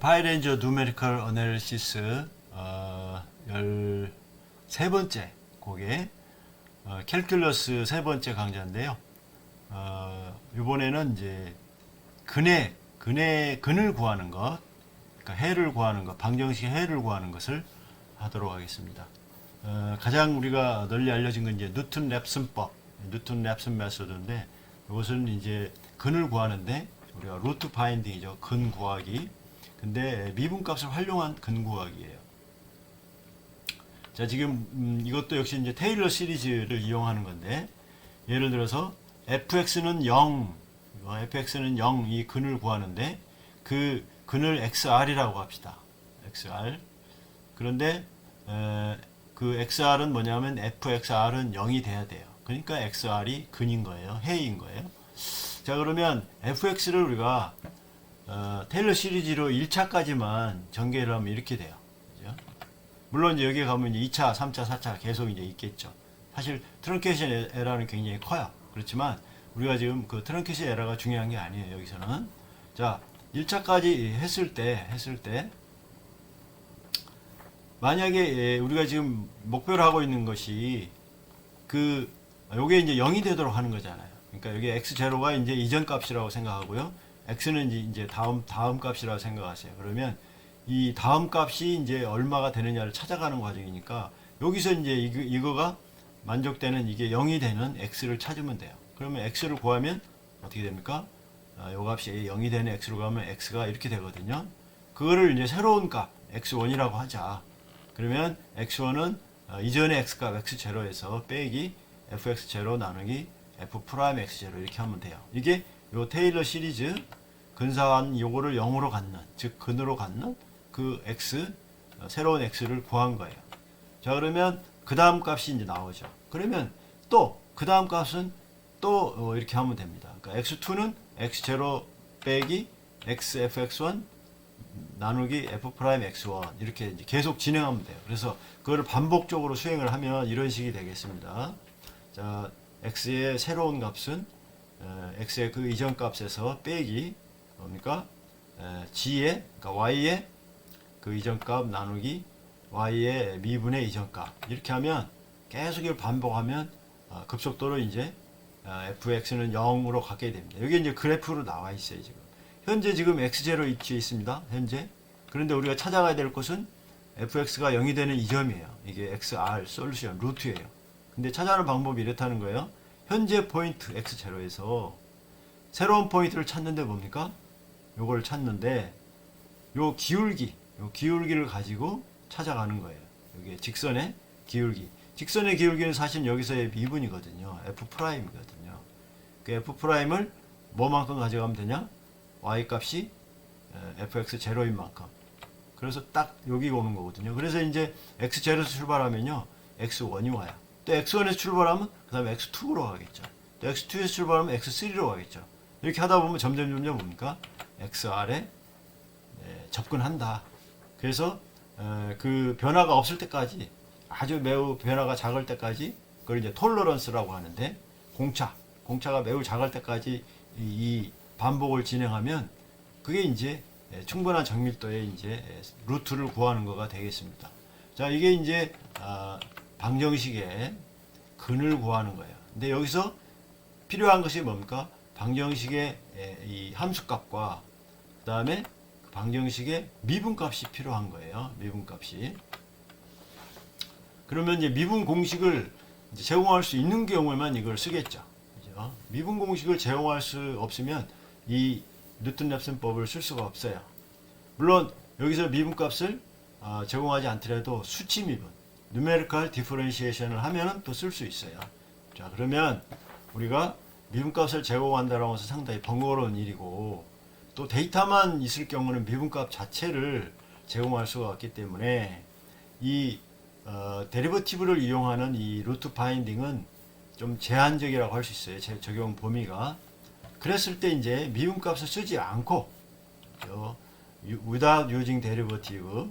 파이렌저 누메리컬 어널리시스 어, 13번째 곡에 어, 캘큘러스 세 번째 강좌인데요. 어, 이번에는 이제 근해, 근해, 근을 구하는 것, 그러니까 해를 구하는 것, 방정식 해를 구하는 것을 하도록 하겠습니다. 어, 가장 우리가 널리 알려진 건 이제 뉴턴 랩슨법, 뉴턴 랩슨 메소드인데 이것은 이제 근을 구하는데 우리가 루트 파인딩이죠. 근 구하기. 근데 미분값을 활용한 근 구하기예요. 자, 지금 음, 이것도 역시 이제 테일러 시리즈를 이용하는 건데 예를 들어서 fx는 0, 어, fx는 0 이 근을 구하는데 그 근을 xr이라고 합시다. xr. 그런데 에, 그 xr은 뭐냐면 fxr은 0이 돼야 돼요. 그러니까 xr이 근인 거예요. 해인 거예요. 자, 그러면 fx를 우리가 어, 테일러 시리즈로 1차까지만 전개를 하면 이렇게 돼요. 그죠? 물론 이제 여기 가면 이제 2차, 3차, 4차 계속 이제 있겠죠. 사실 트렁케이션 에- 에러는 굉장히 커요. 그렇지만 우리가 지금 그 트렁케이션 에러가 중요한 게 아니에요. 여기서는 자 1차까지 했을 때 했을 때 만약에 예, 우리가 지금 목표로 하고 있는 것이 그 요게 이제 0이 되도록 하는 거잖아요. 그러니까 여기 x 제로가 이제 이전 값이라고 생각하고요. X는 이제- 다음 다음 값이라고 생각하세요. 그러면 이 다음 값이 이제 얼마가 되느냐를 찾아가는 과정이니까 여기서 이제 이거, 이거 가 만족되는 이게 0이 되는 x를 찾으면 돼요. 그러면 x를 구하면 어떻게 됩니까? 아, 요 값이 0이 되는 x로 가면 x가 이렇게 되거든요. 그거를 이제 새로운 값 x1이라고 하자. 그러면 x1은 어, 이전의 x값 x0에서 빼기 fx0 나누기 f 프라임 x0 이렇게 하면 돼요. 이게 요 테일러 시리즈 근사한 요거를 0으로 갖는 즉 근으로 갖는 그 x 어, 새로운 x를 구한 거예요. 자 그러면 그 다음 값이 이제 나오죠. 그러면 또 그 다음 값은 또 어, 이렇게 하면 됩니다. 그러니까 x2는 x0 빼기 xfx1 나누기 f 프라임 x1 이렇게 이제 계속 진행하면 돼요. 그래서 그거를 반복적으로 수행을 하면 이런 식이 되겠습니다. 자, x의 새로운 값은 어, x의 그 이전 값에서 빼기 뭡니까? 에, g의 그러니까 y의 그 이전 값 나누기 y의 미분의 이전 값 이렇게 하면 계속 이걸 반복하면 어, 급속도로 이제 어, fx는 0으로 가게 됩니다. 여기 이제 그래프로 나와 있어요 지금. 현재 지금 x0 위치에 있습니다. 현재. 그런데 우리가 찾아가야 될 곳은 fx가 0이 되는 이 점이에요. 이게 xr 솔루션 루트예요. 근데 찾아가는 방법이 이렇다는 거예요. 현재 포인트 x0에서 새로운 포인트를 찾는데 뭡니까? 요걸 찾는데 요 기울기, 요 기울기를 가지고 찾아가는 거예요. 여기 직선의 기울기. 직선의 기울기는 사실 여기서의 미분이거든요. f 프라임이거든요. 그 f 프라임을 뭐만큼 가져가면 되냐? y 값이 에, fx 제로인 만큼. 그래서 딱 여기 오는 거거든요. 그래서 이제 x 제로에서 출발하면요. x1이 와요. 또 x1에서 출발하면 그 다음에 x2로 가겠죠. 또 x2에서 출발하면 x3로 가겠죠. 이렇게 하다 보면 점점 점점 뭡니까? Xr에 네, 접근한다. 그래서 에, 그 변화가 없을 때까지 아주 매우 변화가 작을 때까지 그걸 이제 톨러런스라고 하는데 공차 공차가 매우 작을 때까지 이, 이 반복을 진행하면 그게 이제 에, 충분한 정밀도의 이제 에, 루트를 구하는 거가 되겠습니다. 자 이게 이제 아, 방정식의 근을 구하는 거예요. 근데 여기서 필요한 것이 뭡니까? 방정식의 에, 이 함수값과 그 다음에 방정식의 미분값이 필요한 거예요. 미분값이. 그러면 이제 미분 공식을 이제 제공할 수 있는 경우에만 이걸 쓰겠죠. 그죠? 미분 공식을 제공할 수 없으면 이 뉴턴 랩슨법을 쓸 수가 없어요. 물론 여기서 미분값을 아, 제공하지 않더라도 수치 미분, numerical differentiation을 하면은 또 쓸 수 있어요. 자, 그러면 우리가 미분값을 제공한다라고 해서 상당히 번거로운 일이고 또 데이터만 있을 경우는 미분값 자체를 제공할 수가 없기 때문에 이 어, 데리버티브를 이용하는 이 루트 파인딩은 좀 제한적이라고 할 수 있어요. 제 적용 범위가. 그랬을 때 이제 미분값을 쓰지 않고 저, 유- without using derivative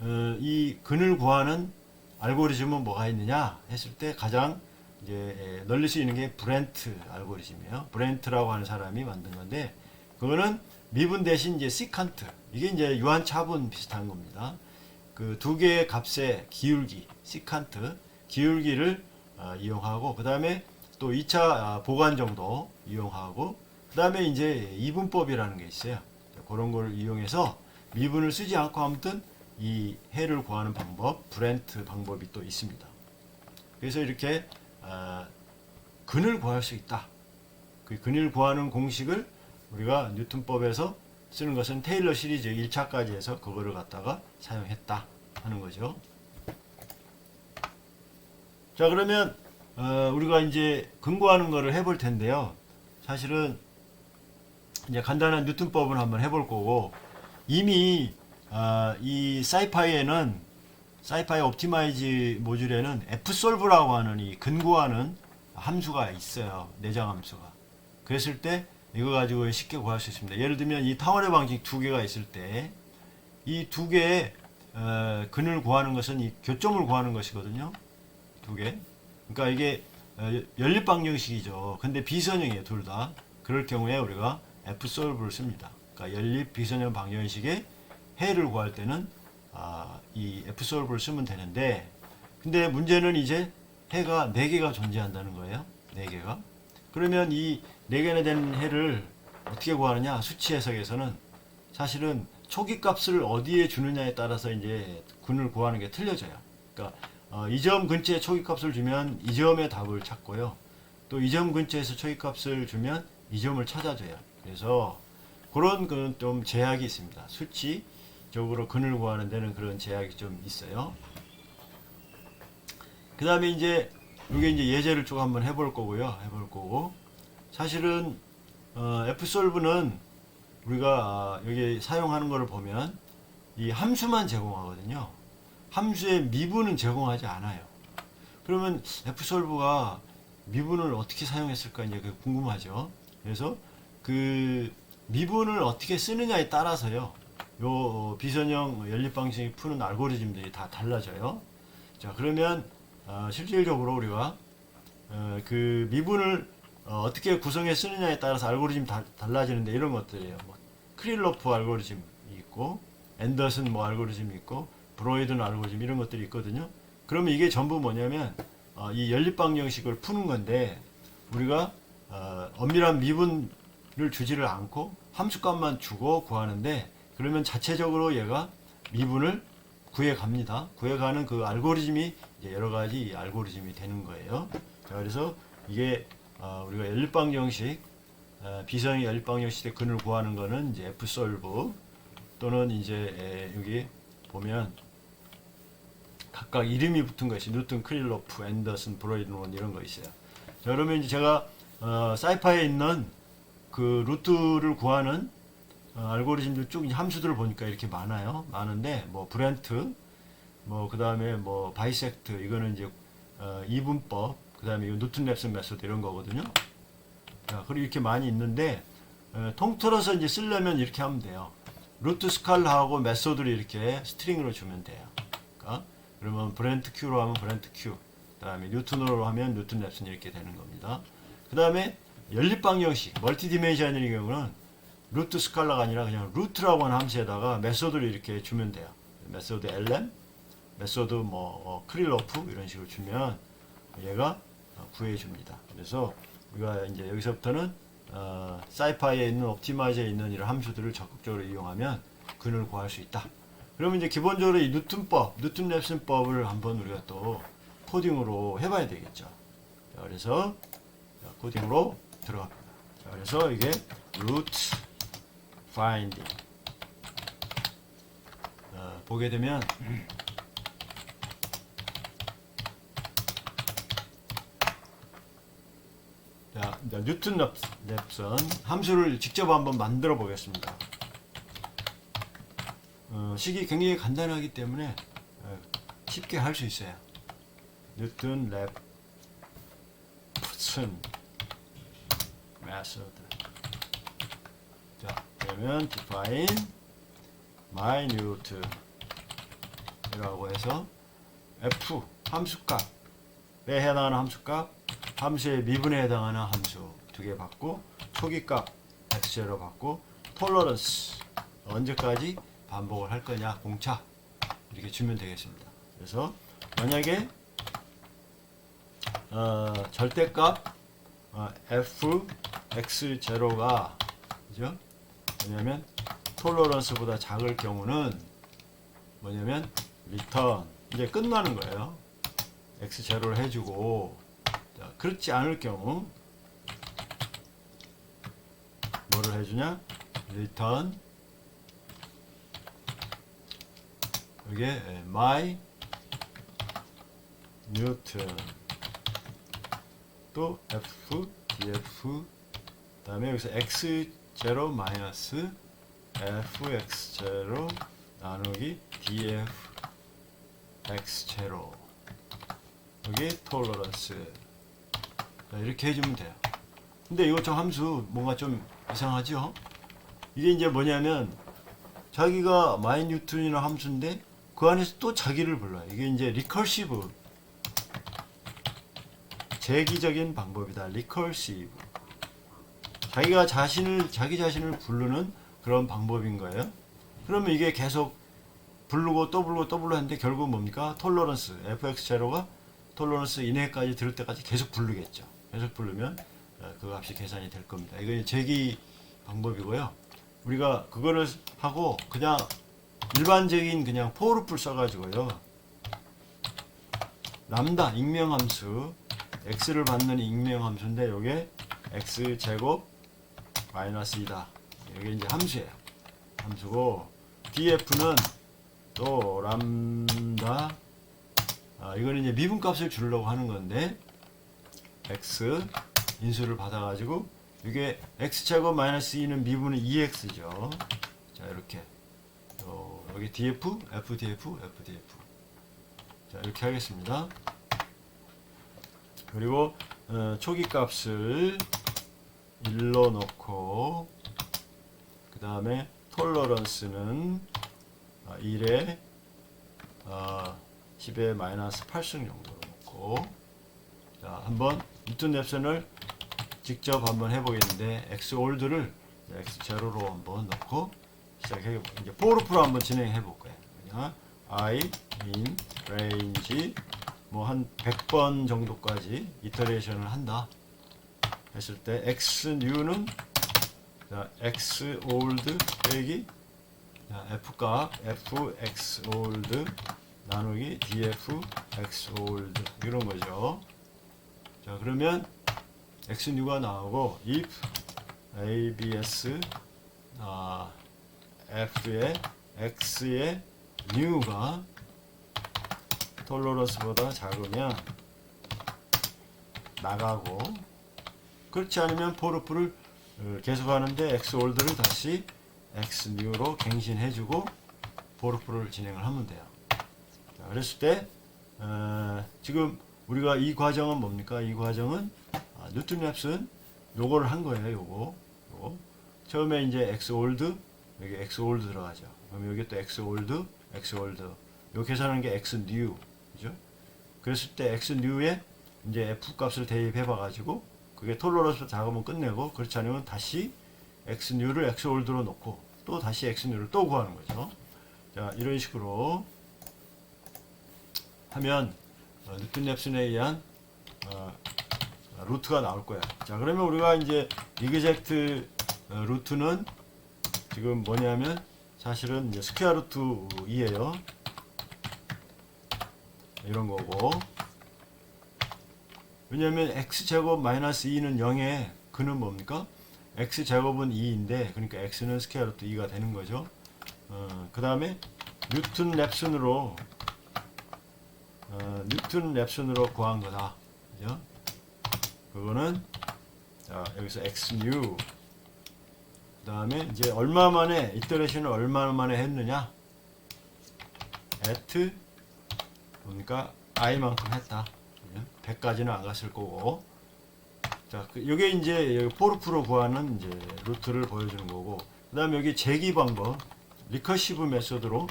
어, 이 근을 구하는 알고리즘은 뭐가 있느냐 했을 때 가장 이제 에, 널리 쓰이는 게 브렌트 알고리즘이에요. 브렌트라고 하는 사람이 만든 건데 그거는 미분 대신 이제 시칸트. 이게 이제 유한 차분 비슷한 겁니다. 그 두 개의 값의 기울기, 시칸트, 기울기를 어, 이용하고 그 다음에 또 2차 아, 보관 정도 이용하고 그 다음에 이제 이분법이라는 게 있어요. 그런 걸 이용해서 미분을 쓰지 않고 아무튼 이 해를 구하는 방법, 브렌트 방법이 또 있습니다. 그래서 이렇게 아, 근을 구할 수 있다. 그 근을 구하는 공식을 우리가 뉴턴법에서 쓰는 것은 테일러 시리즈 1차까지 해서 그거를 갖다가 사용했다 하는 거죠. 자 그러면 어, 우리가 이제 근거하는 거를 해볼 텐데요. 사실은 이제 간단한 뉴턴법을 한번 해볼 거고 이미 아, 이 사이파이에는 사이파이 옵티마이즈 모듈에는 fsolve라고 하는 이 근구하는 함수가 있어요. 내장 함수가. 그랬을 때 이거 가지고 쉽게 구할 수 있습니다. 예를 들면 이 타원의 방식 두 개가 있을 때 이 두 개의 어, 근을 구하는 것은 이 교점을 구하는 것이거든요. 두 개. 그러니까 이게 어, 연립 방정식이죠. 근데 비선형이에요, 둘 다. 그럴 경우에 우리가 fsolve를 씁니다. 그러니까 연립 비선형 방정식의 해를 구할 때는 아, 이 fsolve를 쓰면 되는데 근데 문제는 이제 해가 4개가 존재한다는 거예요. 4개가. 그러면 이 4개나 되는 해를 어떻게 구하느냐? 수치 해석에서는 사실은 초기 값을 어디에 주느냐에 따라서 이제 군을 구하는 게 틀려져요. 그러니까 어, 이점 근처에 초기 값을 주면 이 점의 답을 찾고요. 또 이 점 근처에서 초기 값을 주면 이 점을 찾아줘요. 그래서 그런 그좀 제약이 있습니다. 수치적으로 근을 구하는 데는 그런 제약이 좀 있어요. 그 다음에 이제 이게 이제 예제를 쭉 한번 해볼 거고요. 해볼 거고 사실은 어, fsolve는 우리가 아, 여기 사용하는 거를 보면 이 함수만 제공하거든요. 함수의 미분은 제공하지 않아요. 그러면 fsolve가 미분을 어떻게 사용했을까 이제 그 궁금하죠. 그래서 그 미분을 어떻게 쓰느냐에 따라서요. 요 비선형 연립 방식이 푸는 알고리즘들이 다 달라져요. 자 그러면 어, 실질적으로 우리가 어, 그 미분을 어, 떻게 구성해 쓰느냐에 따라서 알고리즘 다 달라지는데 이런 것들이에요. 뭐 크릴로프 알고리즘이 있고 앤더슨 뭐 알고리즘이 있고 브로이든 알고리즘 이런 것들이 있거든요. 그러면 이게 전부 뭐냐면 어, 이 연립 방 정식을 푸는 건데 우리가 어, 엄밀한 미분을 주지를 않고 함수값만 주고 구하는데 그러면 자체적으로 얘가 미분을 구해 갑니다. 구해 가는 그 알고리즘이 여러 가지 알고리즘이 되는 거예요. 자, 그래서 이게 어, 우리가 연립방정식 어, 비선의 연립방정식의 근을 구하는 거는 이제 fsolve 또는 이제 에, 여기 보면 각각 이름이 붙은 것이 뉴턴, 크릴로프, 앤더슨, 브로이드론 이런 거 있어요. 자, 그러면 이제 제가 어, 사이파에 있는 그 루트를 구하는 어, 알고리즘들 쭉 함수들을 보니까 이렇게 많아요. 많은데 뭐 브렌트, 뭐 그 다음에 뭐 바이섹트 이거는 이제 어, 이분법, 그 다음에 이 뉴튼 랩슨 메소드 이런 거거든요. 자, 그리고 이렇게 많이 있는데 어, 통틀어서 이제 쓰려면 이렇게 하면 돼요. 루트 스칼라하고 메소드를 이렇게 스트링으로 주면 돼요. 그러니까 그러면 브렌트 Q로 하면 브렌트 Q, 그 다음에 뉴턴으로 하면 뉴튼 랩슨 이렇게 되는 겁니다. 그 다음에 연립 방정식, 멀티 디멘션의 경우는 루트 스칼라가 아니라 그냥 루트라고 하는 함수에다가 메소드를 이렇게 주면 돼요. 메소드 lm, 메소드 뭐 어, 크릴로프 이런 식으로 주면 얘가 어, 구해줍니다. 그래서 우리가 이제 여기서부터는 어, 사이파이에 있는 옵티마이저에 있는 이런 함수들을 적극적으로 이용하면 근을 구할 수 있다. 그러면 이제 기본적으로 이 뉴턴법, 뉴턴 랩슨법을 한번 우리가 또 코딩으로 해봐야 되겠죠. 자, 그래서 자, 코딩으로 들어갑니다. 자, 그래서 이게 root finding 어, 보게 되면 뉴턴 랩- 랩선 함수를 직접 한번 만들어 보겠습니다. 어, 식이 굉장히 간단하기 때문에 어, 쉽게 할 수 있어요. 뉴턴 랩슨. 메소드 자, 그러면 define minute 이라고 해서 f 함수값에 해당하는 함수값 함수의 미분에 해당하는 함수 두 개 받고 초기값 x0 받고 tolerance 언제까지 반복을 할 거냐 공차 이렇게 주면 되겠습니다. 그래서 만약에 어, 절대값 어, f x 제로가 그죠? 뭐냐면 톨러런스보다 작을 경우는 뭐냐면 리턴 이제 끝나는 거예요. x 제로를 해주고 자, 그렇지 않을 경우 뭐를 해주냐? 리턴 이게 my 뉴턴 또 f df. 그다음에 여기서 x 제로 마이너스 fx 제로 나누기 df x 제로. 여기 톨러런스 자, 이렇게 해주면 돼요. 근데 이거 저 함수 뭔가 좀 이상하죠? 이게 이제 뭐냐면 자기가 마이 뉴턴이나 함수인데 그 안에서 또 자기를 불러요. 이게 이제 리커시브 재기적인 방법이다. 리커시브 자기가 자신을 자기 자신을 부르는 그런 방법인 거예요. 그러면 이게 계속 부르고 또 부르고 또 부르고 하는데 결국 뭡니까? 톨러런스 fx 제로가 톨러런스 이내까지 들을 때까지 계속 부르겠죠. 계속 부르면 어, 그 값이 계산이 될 겁니다. 이거 재기 방법이고요. 우리가 그거를 하고 그냥 일반적인 그냥 포르풀 써가지고요. 람다 익명함수 x를 받는 익명함수인데 요게 x 제곱 마이너스 2다. 이게 이제 함수예요. 함수고 df는 또 람다 아, 이거는 이제 미분값을 주려고 하는 건데 x 인수를 받아가지고 이게 x 제곱 마이너스 2는 미분은 2x죠. 자 이렇게 또 여기 df, fdf, fdf 자 이렇게 하겠습니다. 그리고 어, 초기 값을 1로 놓고 그 다음에 톨러런스는 1에 어, 10에 마이너스 8승 정도로 놓고 자 한번 뉴턴 랩선을 직접 한번 해보겠는데 x 올드를 x 제로로 한번 넣고 시작해 이제 포르프로 한번 진행해 볼 거예요. i in range 뭐 한 100번 정도까지 이터레이션을 한다 했을 때 x new는 자, x old 빼기 자, f 값 f x old 나누기 df x old 이런 거죠. 자 그러면 x new가 나오고 if abs 아, f의 x의 new가 톨러런스보다 작으면 나가고 그렇지 않으면 포르프를 어, 계속하는데 x 올드를 다시 x new로 갱신해주고 포르프를 진행을 하면 돼요. 자, 그랬을 때 어, 지금 우리가 이 과정은 뭡니까? 이 과정은 아, 뉴턴 랩슨 요거를 한 거예요. 요거, 요거. 처음에 이제 x 올드 여기 x 올드 들어가죠. 그럼 여기 또 x 올드, x 올드. 요 계산하는 게 x new, 그죠? 그랬을 때 x new에 이제 f 값을 대입해 봐 가지고 그게 톨러런스 작으면 끝내고 그렇지 않으면 다시 x new를 x 올드로 놓고 또 다시 x new를 또 구하는 거죠. 자 이런 식으로 하면 어, 뉴턴 랩슨에 의한 어, 루트가 나올 거야. 자 그러면 우리가 이제 이그젝트 어, 루트는 지금 뭐냐면 사실은 이제 스퀘어 루트 2예요. 이런 거고 왜냐면 x 제곱 마이너스 2는 0에 그는 뭡니까? x 제곱은 2인데 그러니까 x는 스퀘어 루트 2가 되는 거죠. 어, 그 다음에 뉴턴 랩슨으로 어, 뉴턴 랩슨으로 구한 거다. 그죠? 그거는 자, 여기서 x new 그 다음에 이제 얼마 만에 이터레이션을 얼마 만에 했느냐? at 보니까 i만큼 했다. 100까지는 안 갔을 거고. 자 그, 이게 이제 여기 포르프로 구하는 이제 루트를 보여주는 거고. 그 다음에 여기 재기 방법 리커시브 메소드로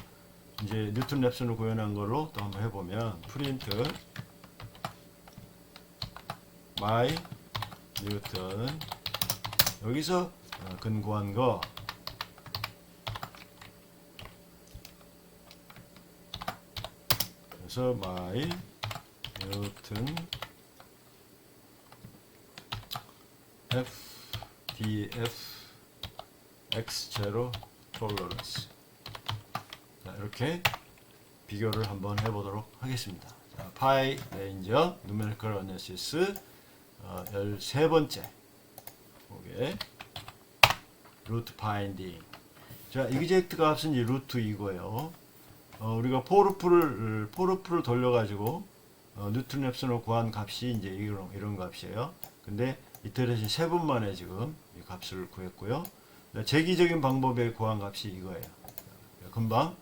이제 뉴턴 랩슨을 구현한 걸로 또 한번 해보면 프린트 my 뉴턴. 여기서 어, 근거한 거. 그래서 my 뉴턴 f df x 제로 tolerance. 자, 이렇게 비교를 한번 해보도록 하겠습니다. 자, 파이 레인저 누메리컬 어널시스 어, 13번째 오게 루트 파인딩 자 이그젝트 값은 이 루트 이거예요. 어, 우리가 포르프를 포르프를 돌려가지고 어, 뉴튼 랩슨으로 구한 값이 이제 이런 이런 값이에요. 근데 이터레이션 세 번 만에 지금 이 값을 구했고요. 네, 재기적인 방법에 구한 값이 이거예요. 금방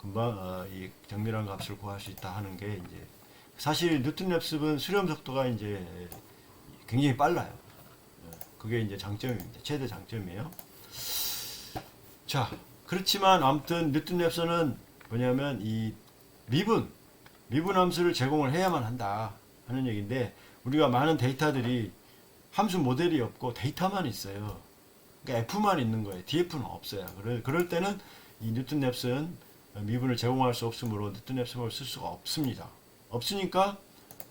금방 어, 이 정밀한 값을 구할 수 있다 하는 게 이제 사실 뉴튼 랩습은 수렴 속도가 이제 굉장히 빨라요. 예, 그게 이제 장점입니다. 최대 장점이에요. 자, 그렇지만 아무튼 뉴튼 랩서는 뭐냐면 이 미분 미분 함수를 제공을 해야만 한다 하는 얘기인데 우리가 많은 데이터들이 함수 모델이 없고 데이터만 있어요. 그러니까 F만 있는 거예요. DF는 없어요. 그럴, 그럴 때는 이 뉴튼 랩슨 미분을 제공할 수 없으므로 뉴튼 랩슨을 쓸 수가 없습니다. 없으니까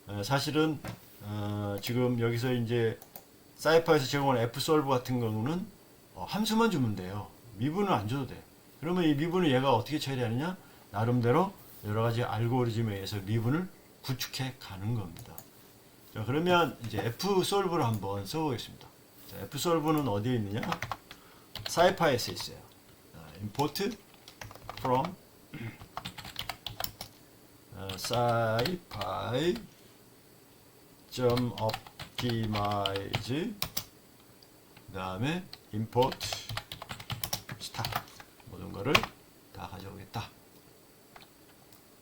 어, 사실은 어, 지금 여기서 이제 사이퍼에서 제공하는 F솔브 같은 경우는 어, 함수만 주면 돼요. 미분을 안 줘도 돼. 그러면 이 미분을 얘가 어떻게 처리하느냐? 나름대로 여러 가지 알고리즘에 의해서 미분을 구축해 가는 겁니다. 자, 그러면 이제 F솔브를 한번 써보겠습니다. 자, F솔브는 어디에 있느냐? 사이파에서 있어요. 자, import from 어, scipy 점 optimize 그 다음에 import star 모든 거를 다 가져오겠다.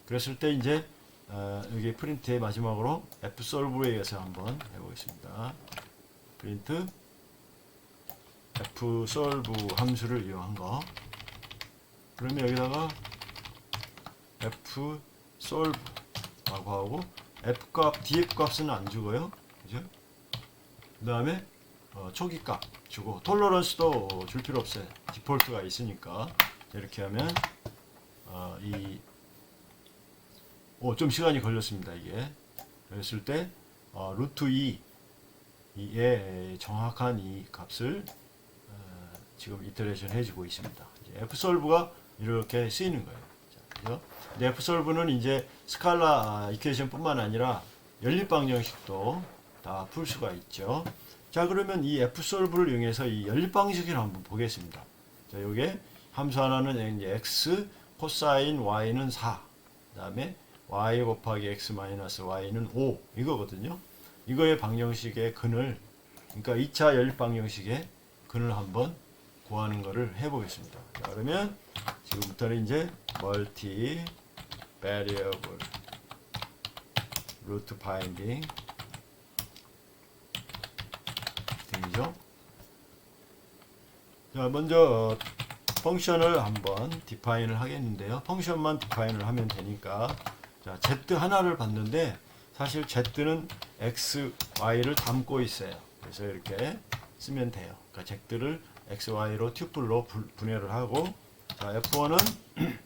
그랬을 때 이제 어, 여기 프린트의 마지막으로 fsolve에 의해서 한번 해보겠습니다. 프린트 fsolve 함수를 이용한 거. 그러면 여기다가 fsolve라고 하고 f값, df 값은 안 주고요. 그죠? 그 다음에 어, 초기 값 주고 톨러런스도 줄 필요 없어요. 디폴트가 있으니까 이렇게 하면 어, 이 오, 좀 시간이 걸렸습니다, 이게. 그랬을 때, 어, 루트 2, 이에 정확한 이 값을, 어, 지금 이터레이션 해주고 있습니다. 이제 F솔브가 이렇게 쓰이는 거예요. 자, 그죠? 근데 F솔브는 이제 스칼라 아, 이퀘이션 뿐만 아니라 연립 방정식도 다 풀 수가 있죠. 자, 그러면 이 F솔브를 이용해서 이 연립 방정식을 한번 보겠습니다. 자, 요게 함수 하나는 이제 x, 코사인 y는 4. 그 다음에 y 곱하기 x 마이너스 y는 5 이거거든요. 이거의 방정식의 근을 그러니까 2차 연립 방정식의 근을 한번 구하는 거를 해보겠습니다. 자, 그러면 지금부터는 이제 멀티 variable root 등이죠. 자, 먼저 어, 펑션을 한번 디파인을 하겠는데요. 펑션만 디파인을 하면 되니까 자, z 하나를 봤는데 사실 z는 x, y를 담고 있어요. 그래서 이렇게 쓰면 돼요. 그러니까 z를 x, y로 튜플로 분- 분해를 하고 자, f1은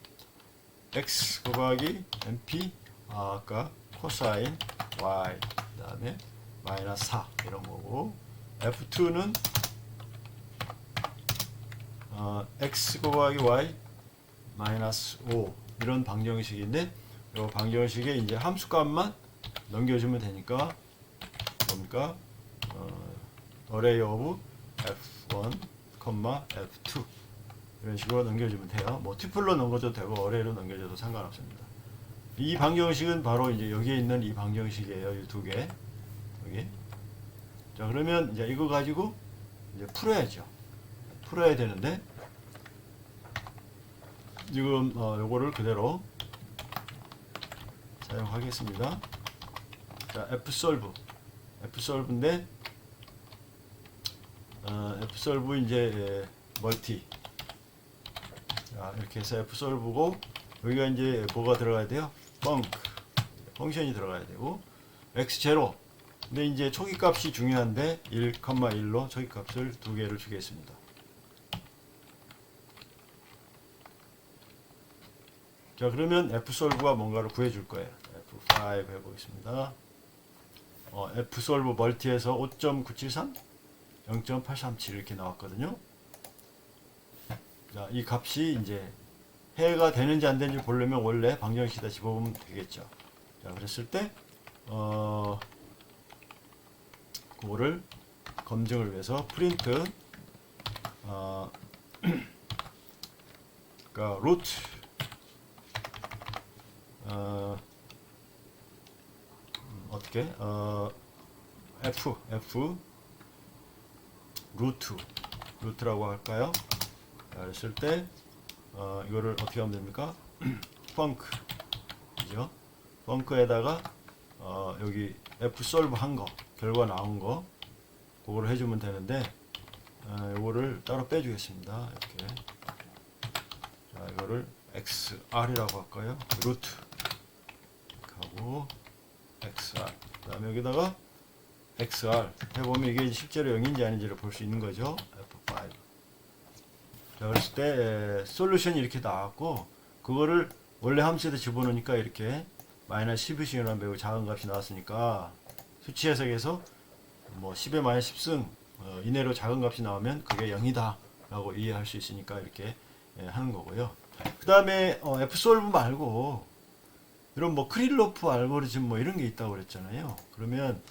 x 곱하기 mp 아, 아까 코사인 y 그 다음에 마이너스 4 이런 거고 f2는 어, x 곱하기 y 마이너스 5 이런 방정식인데 이 방정식에 이제 함수값만 넘겨주면 되니까 뭡니까? 어, array of f1, f2 이런 식으로 넘겨주면 돼요. 뭐 튜플로 넘겨줘도 되고 어레이로 넘겨줘도 상관없습니다. 이 방정식은 바로 이제 여기에 있는 이 방정식이에요. 이 두 개. 여기. 자 그러면 이제 이거 가지고 이제 풀어야죠. 풀어야 되는데 지금 어, 요거를 그대로 사용하겠습니다. 자, fsolve. fsolve인데 어, fsolve 이제 예, 멀티. 자, 이렇게 해서 fsolve고 여기가 이제 뭐가 들어가야 돼요? 펑크. 펑션이 들어가야 되고 x0. 근데 이제 초기 값이 중요한데 1,1로 초기 값을 두 개를 주겠습니다. 자 그러면 fsolve가 뭔가를 구해줄 거예요. F5 해보겠습니다. 어, F 솔브 멀티에서 5.973, 0.837 이렇게 나왔거든요. 자, 이 값이 이제 해가 되는지 안 되는지 보려면 원래 방정식에다 집어보면 되겠죠. 자, 그랬을 때, 어, 그거를 검증을 위해서 프린트, 어, 그러니까 루트, 어, 음, 어떻게, 어, F, F, 루트, 루트라고 할까요? 자, 그랬을 때, 어, 이거를 어떻게 하면 됩니까? 펑크, 그죠? 펑크에다가, 어, 여기 F 솔브 한 거, 결과 나온 거, 그거를 해주면 되는데, 어, 이거를 따로 빼주겠습니다. 이렇게. 자, 이거를 XR이라고 할까요? 루트. 하고, XR. 그 다음에 여기다가 XR. 해보면 이게 실제로 0인지 아닌지를 볼 수 있는 거죠. F5. 자, 그랬을 때 에, 솔루션이 이렇게 나왔고 그거를 원래 함수에다 집어넣으니까 이렇게 마이너스 10이라는 매우 작은 값이 나왔으니까 수치 해석에서 뭐 10의 마이너스 10승 어, 이내로 작은 값이 나오면 그게 0이다 라고 이해할 수 있으니까 이렇게 예, 하는 거고요 그 다음에 어, F솔브 말고 이런 뭐 크릴로프 알고리즘 뭐 이런 게 있다고 그랬잖아요 그러면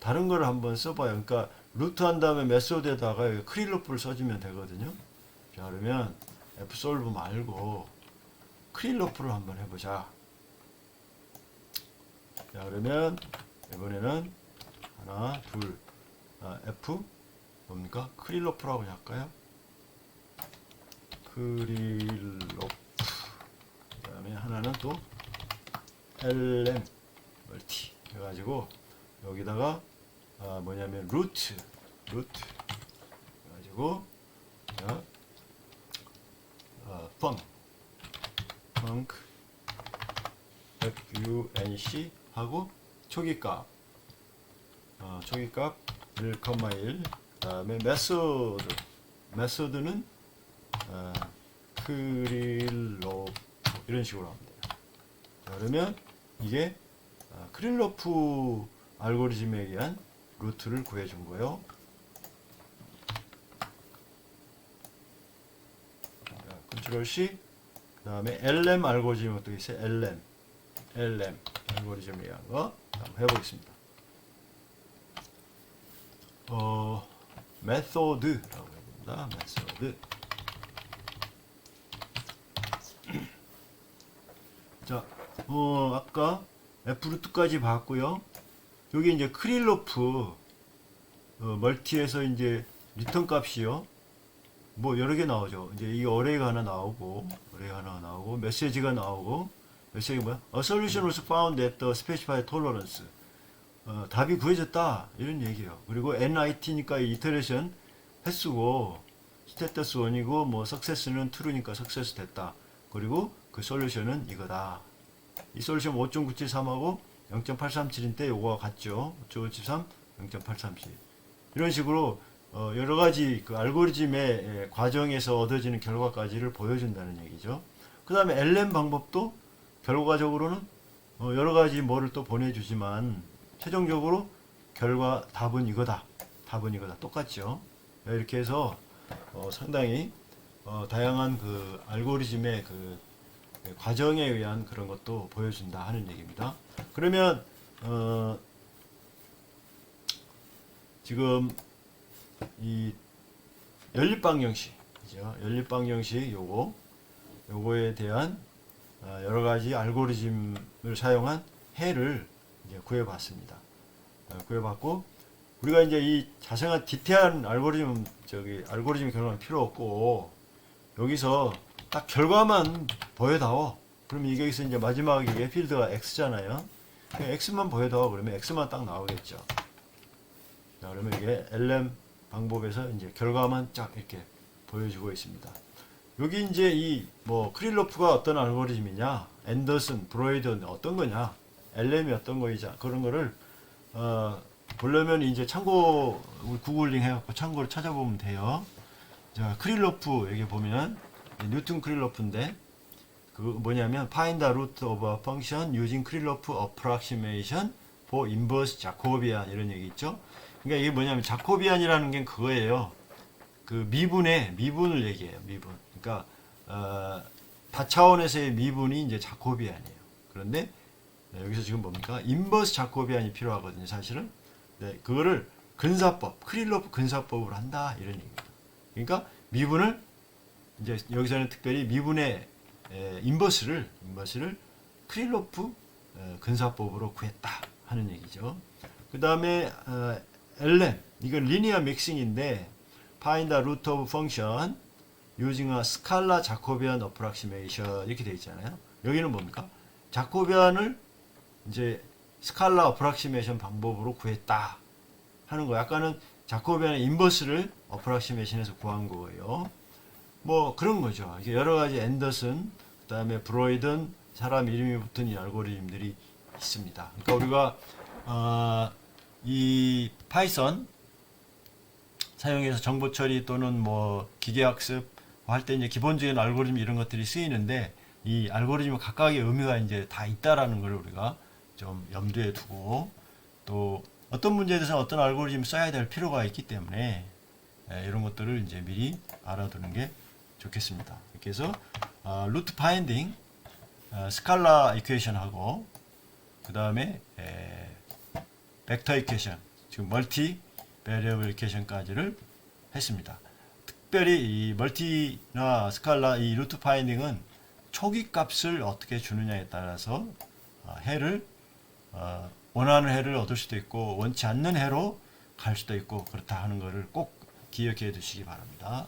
다른 거를 한번 써봐요. 그러니까 루트 한 다음에 메소드에다가 크릴로프를 써주면 되거든요. 자 그러면 F솔브 말고 크릴로프를 한번 해보자. 자 그러면 이번에는 하나 둘. 아, F 뭡니까? 크릴로프라고 할까요? 크릴로프. 그 다음에 하나는 또 LM 멀티 해가지고 여기다가 아, 뭐냐면 루트 루트 해가지고 자 어, 펑 펑크 FUNC 하고 초기값. 어, 초기값 1,1 그다음에 메소드 메소드는 어, 크릴로프 이런 식으로 하면 돼요. 자, 그러면 이게 어, 크릴로프 알고리즘에 의한 루트를 구해준 거예요. 자, 컨트롤 C 그 다음에 LM 알고리즘 또 있어요. LM LM 알고리즘에 의한 거 한번 해보겠습니다. 어, 메소드라고 해봅니다. 메소드. 자, 어, 아까 F루트까지 봤고요. 여기 이제 크릴로프 어, 멀티에서 이제 리턴 값이요. 뭐 여러 개 나오죠. 이제 이 어레이가 하나 나오고, 어레이가 하나 나오고, 메시지가 나오고, 메시지가 뭐야? A solution was found at the specified tolerance. 어, 답이 구해졌다 이런 얘기예요. 그리고 NIT니까 이터레이션 횟수고 스테터스 1이고 뭐 석세스는 true니까 석세스 됐다. 그리고 그 솔루션은 이거다. 이 솔루션 5.973하고 0.837인데 요거가 같죠. 5.973, 0.837. 이런 식으로 어, 여러 가지 그 알고리즘의 예, 과정에서 얻어지는 결과까지를 보여준다는 얘기죠. 그 다음에 LM 방법도 결과적으로는 어, 여러 가지 뭐를 또 보내주지만 최종적으로 결과 답은 이거다. 답은 이거다. 똑같죠. 네, 이렇게 해서 어, 상당히 어, 다양한 그 알고리즘의 그 과정에 의한 그런 것도 보여준다 하는 얘기입니다. 그러면 어, 지금 이 연립방 형식이죠. 연립방 형식 요거 요거에 대한 어, 여러 가지 알고리즘을 사용한 해를 구해봤습니다. 어, 구해봤고 우리가 이제 이 자세한 디테일한 알고리즘 저기 알고리즘 결과는 필요 없고 여기서 딱 결과만 보여다오. 그럼 이게 여기서 이제 마지막에 이게 필드가 x잖아요. x만 보여다오 그러면 x만 딱 나오겠죠. 자, 그러면 이게 LM 방법에서 이제 결과만 쫙 이렇게 보여주고 있습니다. 여기 이제 이 뭐 크릴로프가 어떤 알고리즘이냐, 앤더슨, 브로이드 어떤 거냐, LM이 어떤 거이자 그런 거를 어, 보려면 이제 참고 구글링 해갖고 참고를 찾아보면 돼요. 자 크릴로프 여기 보면 뉴튼 크릴로프인데 그그 뭐냐면 find the root of a function using Kirchhoff approximation for inverse Jacobian 이런 얘기 있죠. 그러니까 이게 뭐냐면 자코비안이라는 게 그거예요. 그 미분의 미분을 얘기해요. 미분. 그러니까 어, 다차원에서의 미분이 이제 자코비안이에요. 그런데 네, 여기서 지금 뭡니까? 인버스 자코비안이 필요하거든요. 사실은 네, 그거를 근사법, 크릴로프 근사법으로 한다 이런 얘기입니다. 그러니까 미분을 이제 여기서는 특별히 미분의 에, 인버스를 인버스를 크릴로프 에, 근사법으로 구했다 하는 얘기죠. 그 다음에 어, LM 이건 리니어 믹싱인데 find the root of function using 이렇게 되어 있잖아요. 여기는 뭡니까? 자코비안을 이제 스칼라 어프락시메이션 방법으로 구했다 하는 거. 약간은 자코비안의 인버스를 어프락시메이션에서 구한 거예요. 뭐 그런 거죠. 여러 가지 앤더슨, 그다음에 브로이든 사람 이름이 붙은 이 알고리즘들이 있습니다. 그러니까 우리가 어, 이 파이썬 사용해서 정보 처리 또는 뭐 기계 학습 할 때 이제 기본적인 알고리즘 이런 것들이 쓰이는데 이 알고리즘 각각의 의미가 이제 다 있다라는 걸 우리가 좀 염두에 두고 또 어떤 문제에 대해서 어떤 알고리즘 써야 될 필요가 있기 때문에 예, 이런 것들을 이제 미리 알아두는 게 좋겠습니다. 이렇게 해서 어, 루트 파인딩, 어, 스칼라 이퀘이션 하고 그 다음에 벡터 이퀘이션, 지금 멀티 베리어블 이퀘이션까지를 했습니다. 특별히 이 멀티나 스칼라 이 루트 파인딩은 초기 값을 어떻게 주느냐에 따라서 어, 해를 어, 원하는 해를 얻을 수도 있고 원치 않는 해로 갈 수도 있고 그렇다 하는 것을 꼭 기억해 두시기 바랍니다.